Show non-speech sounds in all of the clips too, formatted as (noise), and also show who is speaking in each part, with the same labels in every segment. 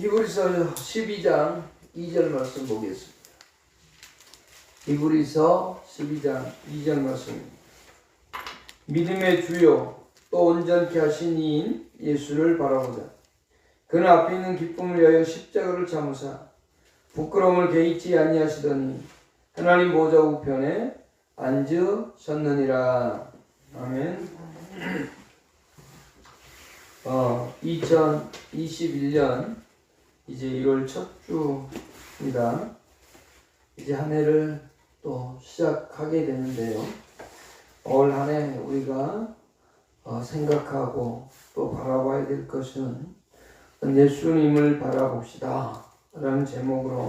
Speaker 1: 히브리서 12장 2절 말씀 보겠습니다. 히브리서 12장 2절 말씀입니다. 믿음의 주요 또 온전케 하신 이인 예수를 바라보자. 그는 앞에 있는 기쁨을 위하여 십자가를 참으사 부끄러움을 개의치 아니하시더니 하나님 보좌 우편에 앉으셨느니라. 아멘. 어, 2021년 이제 1월 첫 주입니다. 이제 한 해를 또 시작하게 되는데요. 올 한 해 우리가 어, 생각하고 또 바라봐야 될 것은 예수님을 바라봅시다. 라는 제목으로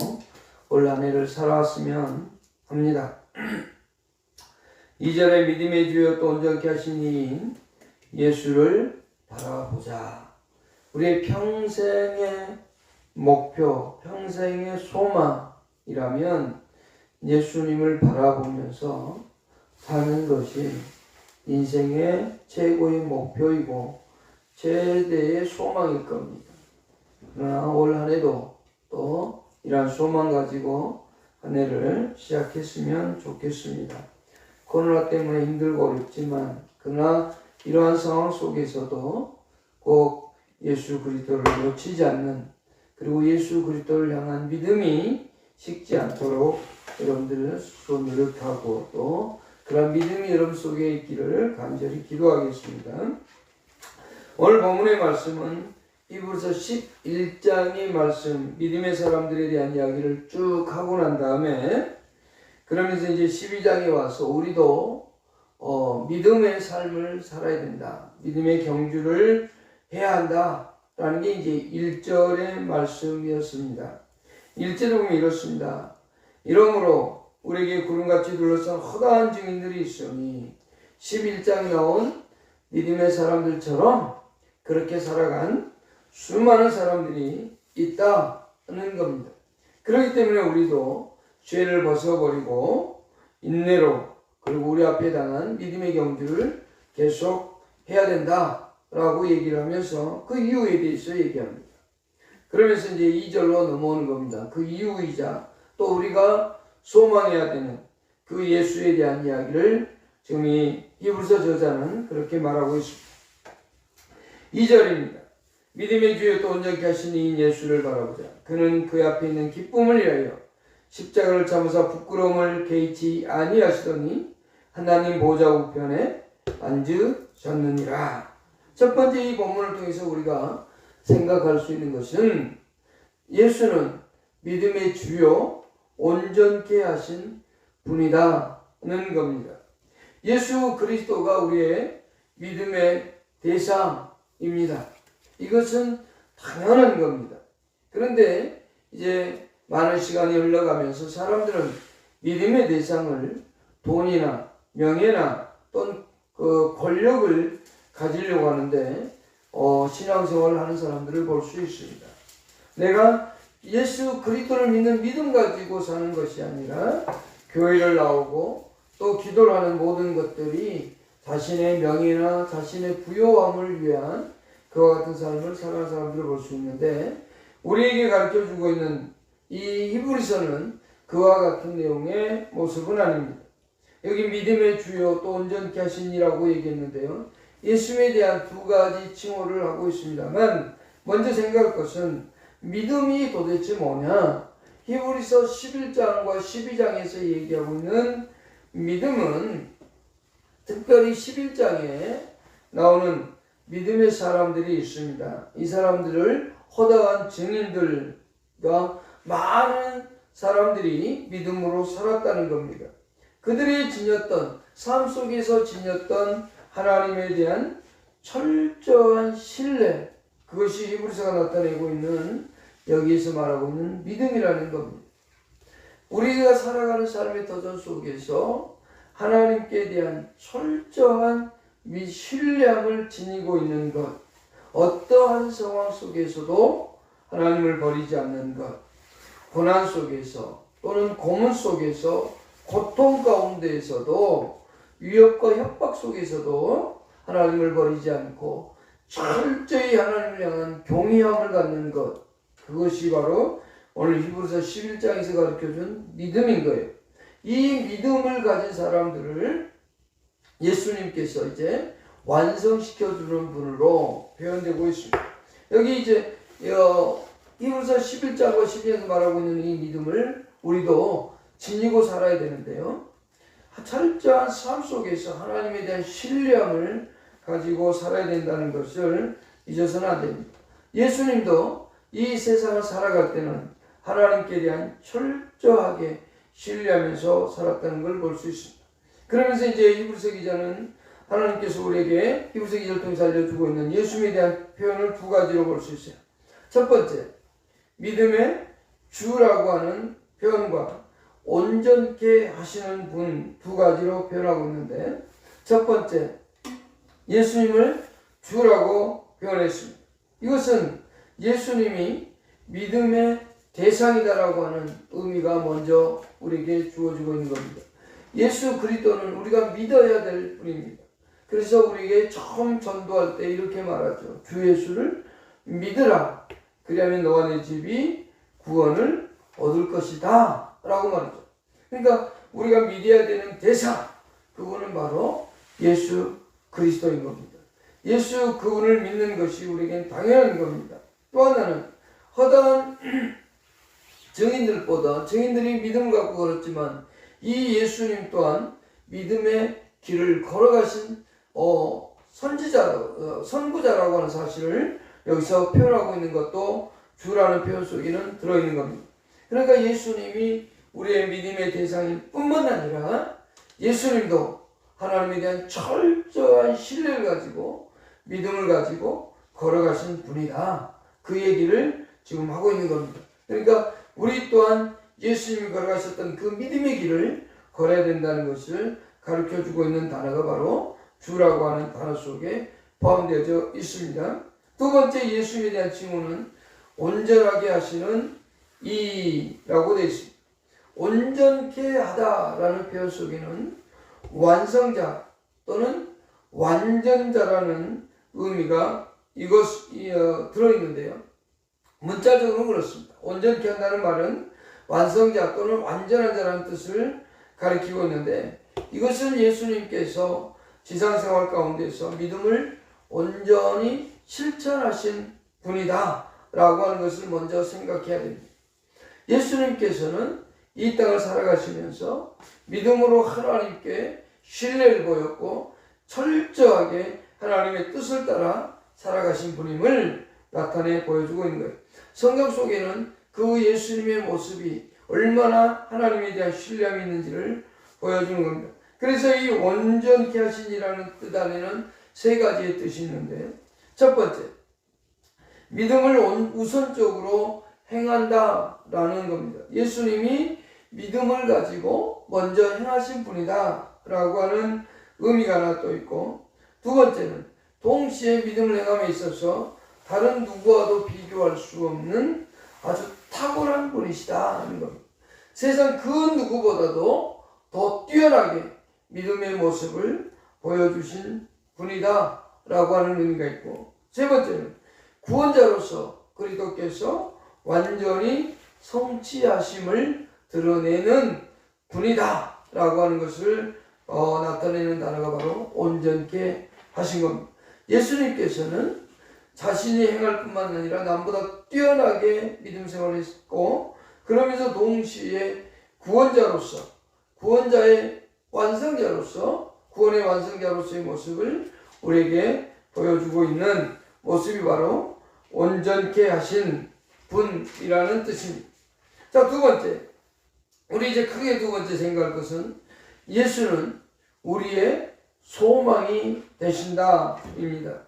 Speaker 1: 올 한 해를 살아왔으면 합니다. (clears throat) 2절에 믿음의 주여 또 온전케 하신 이인 예수를 바라보자. 우리의 평생의 목표, 평생의 소망이라면 예수님을 바라보면서 사는 것이 인생의 최고의 목표이고 최대의 소망일 겁니다. 그러나 올 한 해도 또 이러한 소망 가지고 한 해를 시작했으면 좋겠습니다. 코로나 때문에 힘들고 어렵지만 그러나 이러한 상황 속에서도 꼭 예수 그리스도를 놓치지 않는 그리고 예수 그리스도를 향한 믿음이 식지 않도록 여러분들 스스로 노력하고 또 그런 믿음이 여러분 속에 있기를 간절히 기도하겠습니다. 오늘 본문의 말씀은 이브리서 11장의 말씀 믿음의 사람들에 대한 이야기를 쭉 하고 난 다음에 그러면서 이제 12장에 와서 우리도 어, 믿음의 삶을 살아야 된다. 믿음의 경주를 해야 한다. 라는 게 이제 1절의 말씀이었습니다. 1절에 보면 이렇습니다. 이러므로 우리에게 구름같이 둘러싼 허다한 증인들이 있으니 11장에 나온 믿음의 사람들처럼 그렇게 살아간 수많은 사람들이 있다는 겁니다. 그렇기 때문에 우리도 죄를 벗어버리고 인내로 그리고 우리 앞에 당한 믿음의 경주를 계속 해야 된다 라고 얘기를 하면서 그 이유에 대해서 얘기합니다. 그러면서 이제 2절로 넘어오는 겁니다. 그 이유이자 또 우리가 소망해야 되는 그 예수에 대한 이야기를 지금 이 히브리서 저자는 그렇게 말하고 있습니다. 2절입니다. 믿음의 주여 또 온전케 하신 이 예수를 바라보자. 그는 그 앞에 있는 기쁨을 위하여 십자가를 참으사 부끄러움을 개의치 아니하시더니 하나님 보좌 우편에 앉으셨느니라. 첫 번째 이 본문을 통해서 우리가 생각할 수 있는 것은 예수는 믿음의 주요 온전케 하신 분이다는 겁니다. 예수 그리스도가 우리의 믿음의 대상입니다. 이것은 당연한 겁니다. 그런데 이제 많은 시간이 흘러가면서 사람들은 믿음의 대상을 돈이나 명예나 또는 그 권력을 가지려고 하는데 어, 신앙생활을 하는 사람들을 볼 수 있습니다. 내가 예수 그리스도를 믿는 믿음 가지고 사는 것이 아니라 교회를 나오고 또 기도를 하는 모든 것들이 자신의 명예나 자신의 부요함을 위한 그와 같은 삶을 살아가는 사람들을 볼 수 있는데 우리에게 가르쳐 주고 있는 이 히브리서는 그와 같은 내용의 모습은 아닙니다. 여기 믿음의 주요 또 온전케 하신이라고 얘기했는데요. 예수에 대한 두 가지 칭호를 하고 있습니다만 먼저 생각할 것은 믿음이 도대체 뭐냐? 히브리서 11장과 12장에서 얘기하고 있는 믿음은 특별히 11장에 나오는 믿음의 사람들이 있습니다. 이 사람들을 허다한 증인들과 많은 사람들이 믿음으로 살았다는 겁니다. 그들이 지녔던 삶 속에서 지녔던 하나님에 대한 철저한 신뢰 그것이 히브리서가 나타내고 있는 여기에서 말하고 있는 믿음이라는 겁니다. 우리가 살아가는 삶의 도전 속에서 하나님께 대한 철저한 신뢰함을 지니고 있는 것, 어떠한 상황 속에서도 하나님을 버리지 않는 것, 고난 속에서 또는 고문 속에서 고통 가운데에서도 위협과 협박 속에서도 하나님을 버리지 않고 철저히 하나님을 향한 경외함을 갖는 것 그것이 바로 오늘 히브리서 11장에서 가르쳐준 믿음인 거예요. 이 믿음을 가진 사람들을 예수님께서 이제 완성시켜 주는 분으로 표현되고 있습니다. 여기 이제 어, 히브리서 11장과 12장에서 말하고 있는 이 믿음을 우리도 지니고 살아야 되는데요. 철저한 삶 속에서 하나님에 대한 신뢰함을 가지고 살아야 된다는 것을 잊어서는 안 됩니다. 예수님도 이 세상을 살아갈 때는 하나님께 대한 철저하게 신뢰하면서 살았다는 걸 볼 수 있습니다. 그러면서 이제 히브리서 기자는 하나님께서 우리에게 히브리서 기자를 통해서 알려주고 있는 예수님에 대한 표현을 두 가지로 볼 수 있어요. 첫 번째, 믿음의 주라고 하는 표현과 온전케 하시는 분 두 가지로 표현하고 있는데 첫 번째, 예수님을 주라고 표현했습니다. 이것은 예수님이 믿음의 대상이다라고 하는 의미가 먼저 우리에게 주어지고 있는 겁니다. 예수 그리스도는 우리가 믿어야 될 분입니다. 그래서 우리에게 처음 전도할 때 이렇게 말하죠. 주 예수를 믿으라. 그리하면 너와 내 집이 구원을 얻을 것이다. 라고 말하죠. 그러니까 우리가 믿어야 되는 대상, 그분은 바로 예수 그리스도인 겁니다. 예수 그분을 믿는 것이 우리에겐 당연한 겁니다. 또 하나는 허다한 (clears throat) 증인들보다 증인들이 믿음을 갖고 걸었지만 이 예수님 또한 믿음의 길을 걸어가신 어, 선지자, 어, 선구자라고 하는 사실을 여기서 표현하고 있는 것도 주라는 표현 속에는 들어있는 겁니다. 그러니까 예수님이 우리의 믿음의 대상일 뿐만 아니라 예수님도 하나님에 대한 철저한 신뢰를 가지고 믿음을 가지고 걸어가신 분이다. 그 얘기를 지금 하고 있는 겁니다. 그러니까 우리 또한 예수님이 걸어가셨던 그 믿음의 길을 걸어야 된다는 것을 가르쳐 주고 있는 단어가 바로 주라고 하는 단어 속에 포함되어 있습니다. 두 번째 예수님에 대한 칭호는 온전하게 하시는 이라고 되어 있습니다. 온전케 하다라는 표현 속에는 완성자 또는 완전자라는 의미가 이것 어, 들어있는데요. 문자적으로 그렇습니다. 온전케 한다는 말은 완성자 또는 완전한 자라는 뜻을 가리키고 있는데 이것은 예수님께서 지상생활 가운데서 믿음을 온전히 실천하신 분이다 라고 하는 것을 먼저 생각해야 됩니다. 예수님께서는 이 땅을 살아가시면서 믿음으로 하나님께 신뢰를 보였고 철저하게 하나님의 뜻을 따라 살아가신 분임을 나타내 보여주고 있는 거예요. 성경 속에는 그 예수님의 모습이 얼마나 하나님에 대한 신뢰함이 있는지를 보여주는 겁니다. 그래서 이 온전케 하신이라는 뜻 안에는 세 가지의 뜻이 있는데 첫 번째 믿음을 우선적으로 행한다라는 겁니다. 예수님이 믿음을 가지고 먼저 행하신 분이다 라고 하는 의미가 하나 또 있고 두 번째는 동시에 믿음을 행함에 있어서 다른 누구와도 비교할 수 없는 아주 탁월한 분이시다 하는 겁니다. 세상 그 누구보다도 더 뛰어나게 믿음의 모습을 보여주신 분이다 라고 하는 의미가 있고 세 번째는 구원자로서 그리스도께서 완전히 성취하심을 드러내는 분이다 라고 하는 것을 어, 나타내는 단어가 바로 온전케 하신 겁니다. 예수님께서는 자신이 행할 뿐만 아니라 남보다 뛰어나게 믿음 생활을 했고 그러면서 동시에 구원자로서 구원자의 완성자로서 구원의 완성자로서의 모습을 우리에게 보여주고 있는 모습이 바로 온전케 하신 분이라는 뜻입니다. 자, 두 번째. 우리 이제 크게 두 번째 생각할 것은 예수는 우리의 소망이 되신다입니다.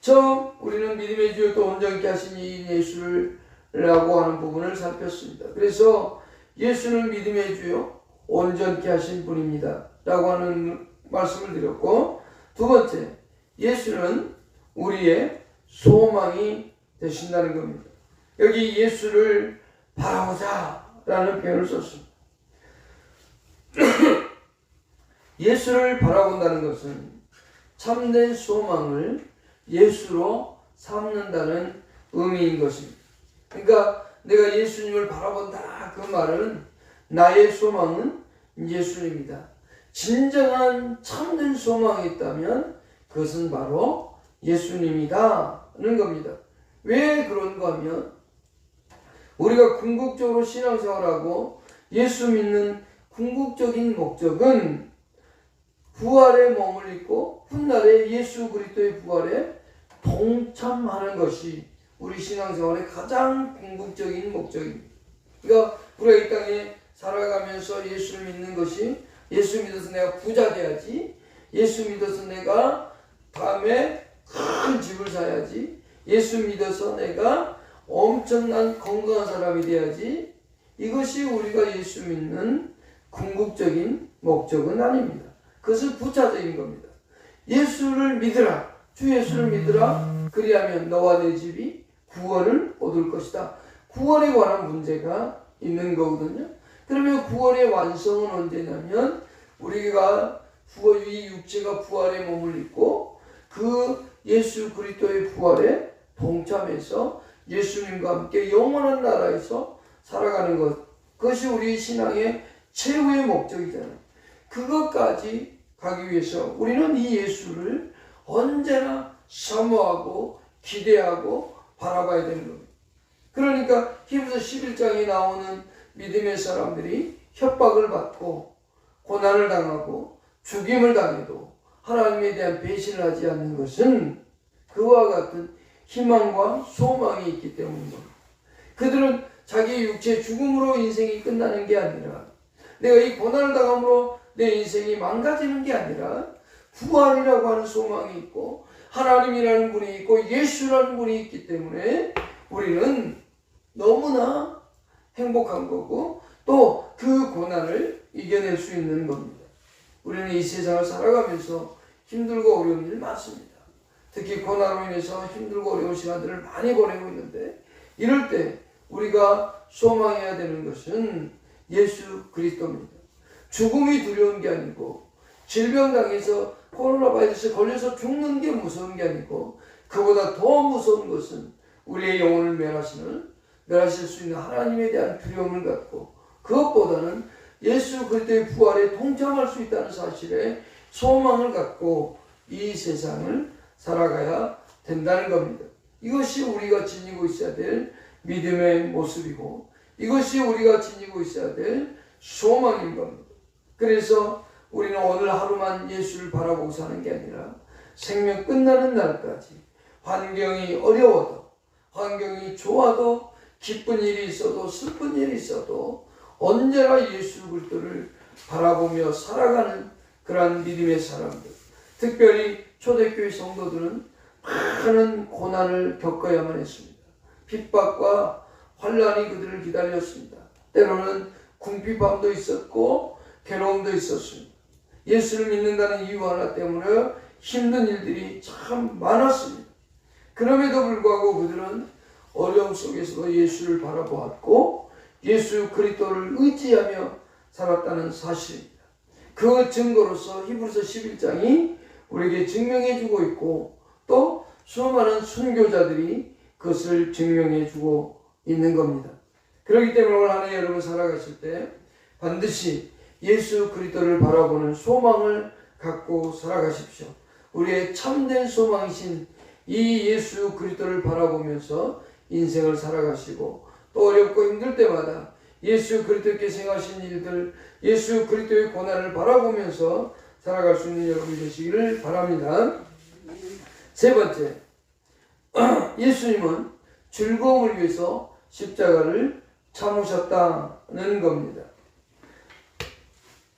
Speaker 1: 처음 우리는 믿음의 주요 또 온전케 하신 이 예수를 라고 하는 부분을 살폈습니다. 그래서 예수는 믿음의 주요 온전케 하신 분입니다. 라고 하는 말씀을 드렸고 두 번째 예수는 우리의 소망이 되신다는 겁니다. 여기 예수를 바라보자 라는 표현을 썼습니다. (coughs) 예수를 바라본다는 것은 참된 소망을 예수로 삼는다는 의미인 것입니다. 그러니까 내가 예수님을 바라본다 그 말은 나의 소망은 예수님이다. 진정한 참된 소망이 있다면 그것은 바로 예수님이다는 겁니다. 왜 그런가 하면 우리가 궁극적으로 신앙생활하고 예수 믿는 궁극적인 목적은 부활에 머물리고 훗날에 예수 그리스도의 부활에 동참하는 것이 우리 신앙생활의 가장 궁극적인 목적입니다. 그러니까 우리가 이 땅에 살아가면서 예수를 믿는 것이 예수 믿어서 내가 부자 돼야지 예수 믿어서 내가 다음에 큰 집을 사야지 예수 믿어서 내가 엄청난 건강한 사람이 돼야지 이것이 우리가 예수 믿는 궁극적인 목적은 아닙니다. 그것은 부차적인 겁니다. 예수를 믿으라. 주 예수를 믿으라. 그리하면 너와 내 집이 구원을 얻을 것이다. 구원에 관한 문제가 있는 거거든요. 그러면 구원의 완성은 언제냐면 우리가 이 육체가 부활에 머물리고 그 예수 그리스도의 부활에 동참해서 예수님과 함께 영원한 나라에서 살아가는 것. 그것이 우리 신앙의 최후의 목적이잖아요. 그것까지 가기 위해서 우리는 이 예수를 언제나 사모하고 기대하고 바라봐야 되는 겁니다. 그러니까 히브리서 11장에 나오는 믿음의 사람들이 협박을 받고 고난을 당하고 죽임을 당해도 하나님에 대한 배신을 하지 않는 것은 그와 같은 희망과 소망이 있기 때문입니다. 그들은 자기 육체 죽음으로 인생이 끝나는 게 아니라 내가 이 고난을 당함으로 내 인생이 망가지는 게 아니라 부활이라고 하는 소망이 있고 하나님이라는 분이 있고 예수라는 분이 있기 때문에 우리는 너무나 행복한 거고 또 그 고난을 이겨낼 수 있는 겁니다. 우리는 이 세상을 살아가면서 힘들고 어려운 일 많습니다. 특히 고난으로 인해서 힘들고 어려운 시간들을 많이 보내고 있는데 이럴 때 우리가 소망해야 되는 것은 예수 그리스도입니다. 죽음이 두려운 게 아니고 질병 당해서 코로나 바이러스에 걸려서 죽는 게 무서운 게 아니고 그보다 더 무서운 것은 우리의 영혼을 멸하시는 멸하실 수 있는 하나님에 대한 두려움을 갖고 그것보다는 예수 그리스도의 부활에 동참할 수 있다는 사실에 소망을 갖고 이 세상을 살아가야 된다는 겁니다. 이것이 우리가 지니고 있어야 될 믿음의 모습이고 이것이 우리가 지니고 있어야 될 소망인 겁니다. 그래서 우리는 오늘 하루만 예수를 바라보고 사는 게 아니라 생명 끝나는 날까지 환경이 어려워도 환경이 좋아도 기쁜 일이 있어도 슬픈 일이 있어도 언제나 예수 그리스도를 바라보며 살아가는 그러한 믿음의 사람들 특별히 초대교회 성도들은 많은 고난을 겪어야만 했습니다. 핍박과 환란이 그들을 기다렸습니다. 때로는 궁핍함도 있었고 괴로움도 있었습니다. 예수를 믿는다는 이유 하나 때문에 힘든 일들이 참 많았습니다. 그럼에도 불구하고 그들은 어려움 속에서도 예수를 바라보았고 예수 그리스도를 의지하며 살았다는 사실입니다. 그 증거로서 히브리서 11장이 우리에게 증명해 주고 있고 또 수많은 순교자들이 그것을 증명해 주고 있는 겁니다. 그렇기 때문에 오늘 하나님 여러분 살아가실 때 반드시 예수 그리스도를 바라보는 소망을 갖고 살아가십시오. 우리의 참된 소망이신 이 예수 그리스도를 바라보면서 인생을 살아가시고 또 어렵고 힘들 때마다 예수 그리스도께서 행하신 일들, 예수 그리스도의 고난을 바라보면서 살아갈 수 있는 여러분 되시기를 바랍니다. 세 번째, (clears throat) 예수님은 즐거움을 위해서 십자가를 참으셨다는 겁니다.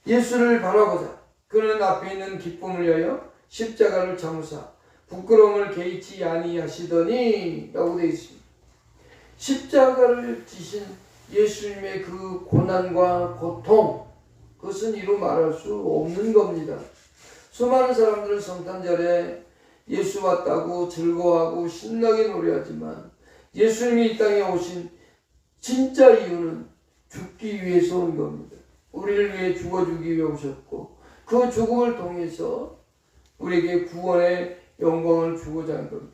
Speaker 1: 예수를 바라보자. 그는 앞에 있는 기쁨을 위하여 십자가를 참으사 부끄러움을 개의치 아니하시더니 라고 되어 있습니다. 십자가를 지신 예수님의 그 고난과 고통 그것은 이루 말할 수 없는 겁니다. 수많은 사람들은 성탄절에 예수 왔다고 즐거워하고 신나게 노래하지만 예수님이 이 땅에 오신 진짜 이유는 죽기 위해서 온 겁니다. 우리를 위해 죽어주기 위해 오셨고 그 죽음을 통해서 우리에게 구원의 영광을 주고자 한 겁니다.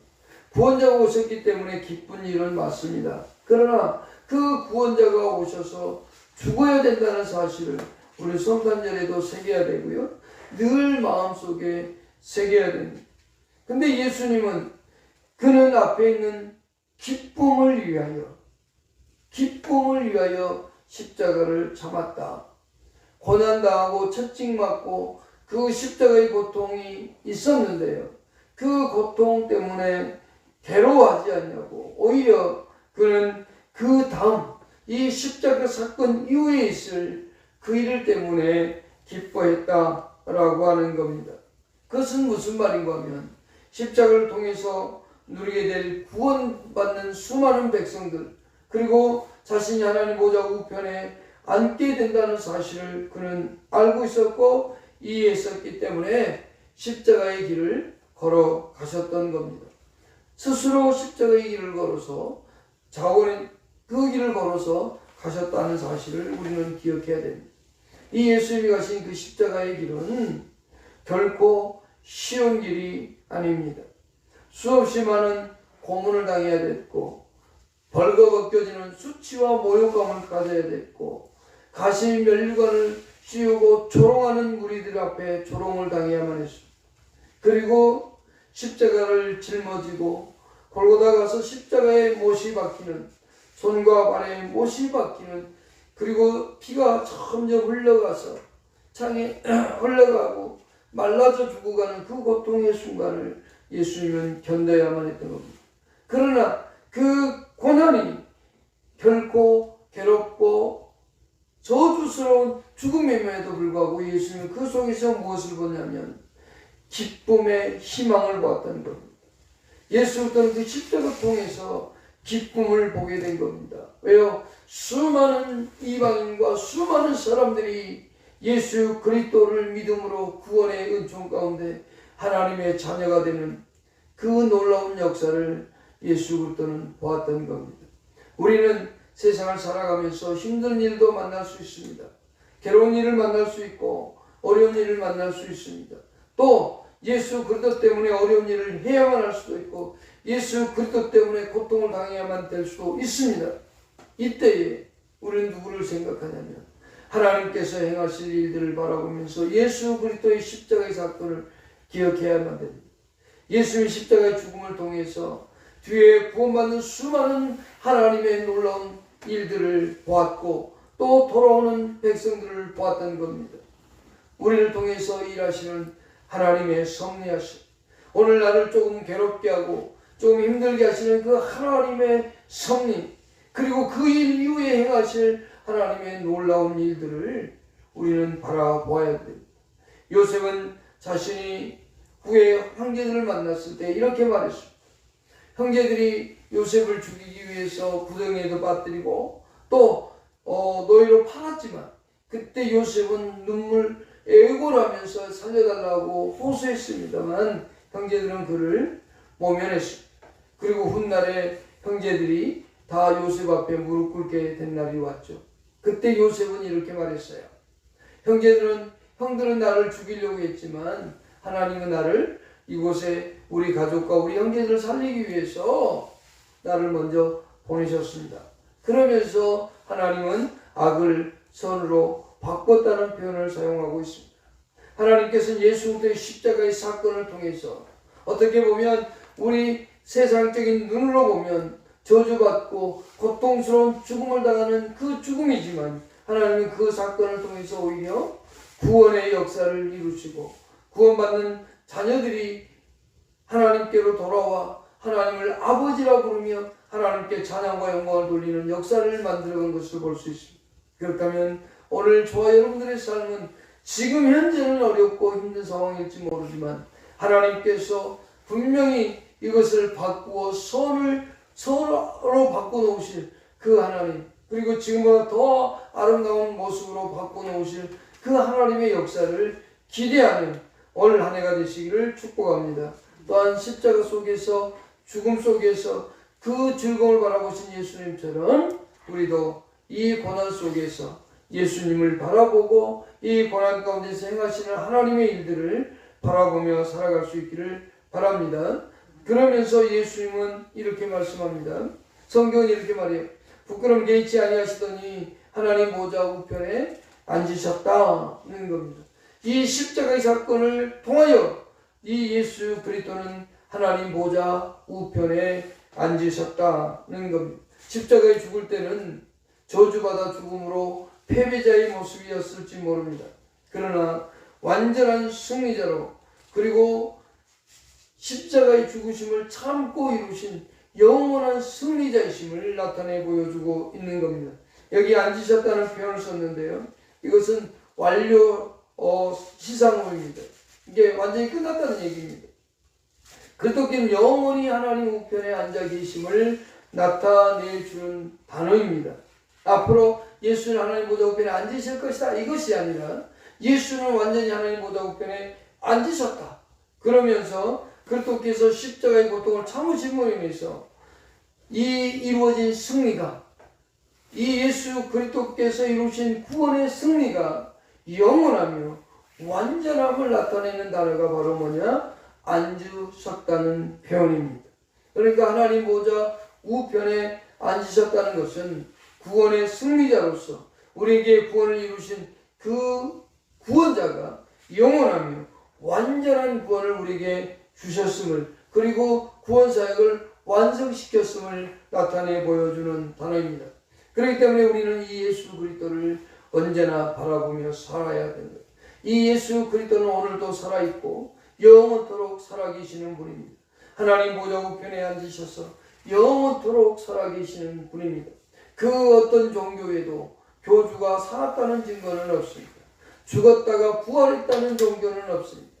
Speaker 1: 구원자가 오셨기 때문에 기쁜 일은 맞습니다. 그러나 그 구원자가 오셔서 죽어야 된다는 사실을 우리 성탄절에도 새겨야 되고요. 늘 마음속에 새겨야 됩니다. 근데 예수님은 그는 앞에 있는 기쁨을 위하여 기쁨을 위하여 십자가를 참았다. 고난당하고 채찍 맞고 그 십자가의 고통이 있었는데요. 그 고통 때문에 괴로워하지 않냐고. 오히려 그는 그 다음 이 십자가 사건 이후에 있을 그 일 때문에 기뻐했다라고 하는 겁니다. 그것은 무슨 말인가 하면 십자가를 통해서 누리게 될 구원받는 수많은 백성들 그리고 자신이 하나님 보좌 우편에 앉게 된다는 사실을 그는 알고 있었고 이해했었기 때문에 십자가의 길을 걸어 가셨던 겁니다. 스스로 십자가의 길을 걸어서 자원의 그 길을 걸어서 가셨다는 사실을 우리는 기억해야 됩니다. 이 예수님이 가신 그 십자가의 길은 결코 쉬운 길이 아닙니다. 수없이 많은 고문을 당해야 됐고 벌거 벗겨지는 수치와 모욕감을 가져야 됐고 가시 멸류관을 씌우고 조롱하는 무리들 앞에 조롱을 당해야만 했습니다. 그리고 십자가를 짊어지고 골고다 가서 십자가에 못이 박히는 손과 발에 못이 박히는 그리고 피가 점점 흘러가서 창에 (clears throat) 흘러가고 말라져 죽어가는 그 고통의 순간을 예수님은 견뎌야만 했던 겁니다. 그러나 그 고난이 결코 괴롭고 저주스러운 죽음임에도 불구하고 예수님은 그 속에서 무엇을 보냐면 기쁨의 희망을 보았다는 겁니다. 예수부터는 그 십자가 통해서 기쁨을 보게 된 겁니다. 왜요? 수많은 이방인과 수많은 사람들이 예수 그리스도를 믿음으로 구원의 은총 가운데 하나님의 자녀가 되는 그 놀라운 역사를 예수 그리스도는 보았던 겁니다. 우리는 세상을 살아가면서 힘든 일도 만날 수 있습니다. 괴로운 일을 만날 수 있고 어려운 일을 만날 수 있습니다. 또 예수 그리스도 때문에 어려운 일을 해야만 할 수도 있고 예수 그리스도 때문에 고통을 당해야만 될 수도 있습니다. 이때에 우리는 누구를 생각하냐면 하나님께서 행하실 일들을 바라보면서 예수 그리스도의 십자가의 사건을 기억해야만 됩니다. 예수의 십자가의 죽음을 통해서 뒤에 구원받는 수많은 하나님의 놀라운 일들을 보았고 또 돌아오는 백성들을 보았던 겁니다. 우리를 통해서 일하시는 하나님의 섭리하심 오늘 나를 조금 괴롭게 하고 조금 힘들게 하시는 그 하나님의 섭리 그리고 그 일 이후에 행하실 하나님의 놀라운 일들을 우리는 바라보아야 됩니다. 요셉은 자신이 후에 형제들을 만났을 때 이렇게 말했습니다. 형제들이 요셉을 죽이기 위해서 구덩이에도 빠뜨리고 또 어, 노예로 팔았지만 그때 요셉은 눈물 애골하면서 살려달라고 호소했습니다만 형제들은 그를 모면했습니다. 그리고 훗날에 형제들이 다 요셉 앞에 무릎 꿇게 된 날이 왔죠. 그때 요셉은 이렇게 말했어요. 형제들은 형들은 나를 죽이려고 했지만 하나님은 나를 이곳에 우리 가족과 우리 형제들을 살리기 위해서 나를 먼저 보내셨습니다. 그러면서 하나님은 악을 선으로 바꿨다는 표현을 사용하고 있습니다. 하나님께서는 예수 그리스도의 십자가의 사건을 통해서 어떻게 보면 우리 세상적인 눈으로 보면 저주받고 고통스러운 죽음을 당하는 그 죽음이지만 하나님은 그 사건을 통해서 오히려 구원의 역사를 이루시고 구원받는 자녀들이 하나님께로 돌아와 하나님을 아버지라 부르며 하나님께 찬양과 영광을 돌리는 역사를 만들어간 것을 볼 수 있습니다. 그렇다면 오늘 저와 여러분들의 삶은 지금 현재는 어렵고 힘든 상황일지 모르지만 하나님께서 분명히 이것을 바꾸어 선을 선으로 바꿔놓으실 그 하나님 그리고 지금보다 더 아름다운 모습으로 바꿔놓으실 그 하나님의 역사를 기대하는 오늘 한 해가 되시기를 축복합니다. 또한 십자가 속에서 죽음 속에서 그 즐거움을 바라보신 예수님처럼 우리도 이 고난 속에서 예수님을 바라보고 이 고난 가운데서 행하시는 하나님의 일들을 바라보며 살아갈 수 있기를 바랍니다. 그러면서 예수님은 이렇게 말씀합니다. 성경은 이렇게 말해요. 부끄럼 개의치 아니하시더니 하나님 보좌 우편에 앉으셨다는 겁니다. 이 십자가의 사건을 통하여 이 예수 그리스도는 하나님 보좌 우편에 앉으셨다는 겁니다. 십자가에 죽을 때는 저주받아 죽음으로 패배자의 모습이었을지 모릅니다. 그러나 완전한 승리자로 그리고 십자가의 죽으심을 참고 이루신 영원한 승리자이심을 나타내 보여주고 있는 겁니다. 여기 앉으셨다는 표현을 썼는데요. 이것은 완료 어, 시상호입니다. 이게 완전히 끝났다는 얘기입니다. 그리스도께는 영원히 하나님 우편에 앉아 계심을 나타내 주는 단어입니다. 앞으로 예수는 하나님 보좌 우편에 앉으실 것이다. 이것이 아니라 예수는 완전히 하나님 보좌 우편에 앉으셨다. 그러면서 그리스도께서 십자가의 고통을 참으심으로 인해서 이 이루어진 승리가 이 예수 그리스도께서 이루신 구원의 승리가 영원하며 완전함을 나타내는 단어가 바로 뭐냐? 앉으셨다는 표현입니다. 그러니까 하나님 보좌 우편에 앉으셨다는 것은 구원의 승리자로서 우리에게 구원을 이루신 그 구원자가 영원하며 완전한 구원을 우리에게 주셨음을 그리고 구원 사역을 완성시켰음을 나타내 보여주는 단어입니다. 그렇기 때문에 우리는 이 예수 그리스도를 언제나 바라보며 살아야 된다. 이 예수 그리스도는 오늘도 살아있고 영원토록 살아계시는 분입니다. 하나님 보좌 우편에 앉으셔서 영원토록 살아계시는 분입니다. 그 어떤 종교에도 교주가 살았다는 증거는 없습니다. 죽었다가 부활했다는 종교는 없습니다.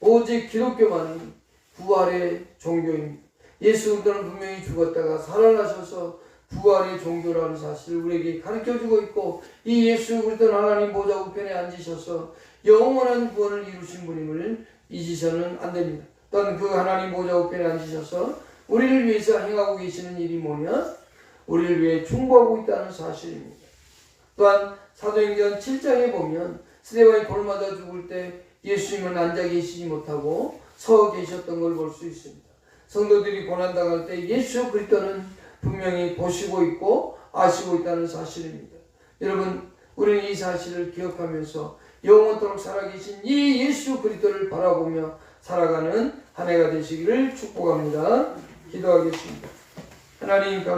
Speaker 1: 오직 기독교만이 부활의 종교입니다. 예수 그리스도는 분명히 죽었다가 살아나셔서 부활의 종교라는 사실을 우리에게 가르쳐 주고 있고 이 예수 그리스도는 하나님 보좌 우편에 앉으셔서 영원한 구원을 이루신 분임을 잊으셔는 안 됩니다. 또한 그 하나님 보좌 우편에 앉으셔서 우리를 위해서 행하고 계시는 일이 뭐냐? 우리를 위해 충고하고 있다는 사실입니다. 또한 사도행전 7장에 보면 스데반이 돌맞아 죽을 때 예수님은 앉아 계시지 못하고 서 계셨던 걸 볼 수 있습니다. 성도들이 고난당할 때 예수 그리스도는 분명히 보시고 있고 아시고 있다는 사실입니다. 여러분, 우리는 이 사실을 기억하면서 영원토록 살아계신 이 예수 그리스도를 바라보며 살아가는 한 해가 되시기를 축복합니다. 기도하겠습니다. 하나님 감사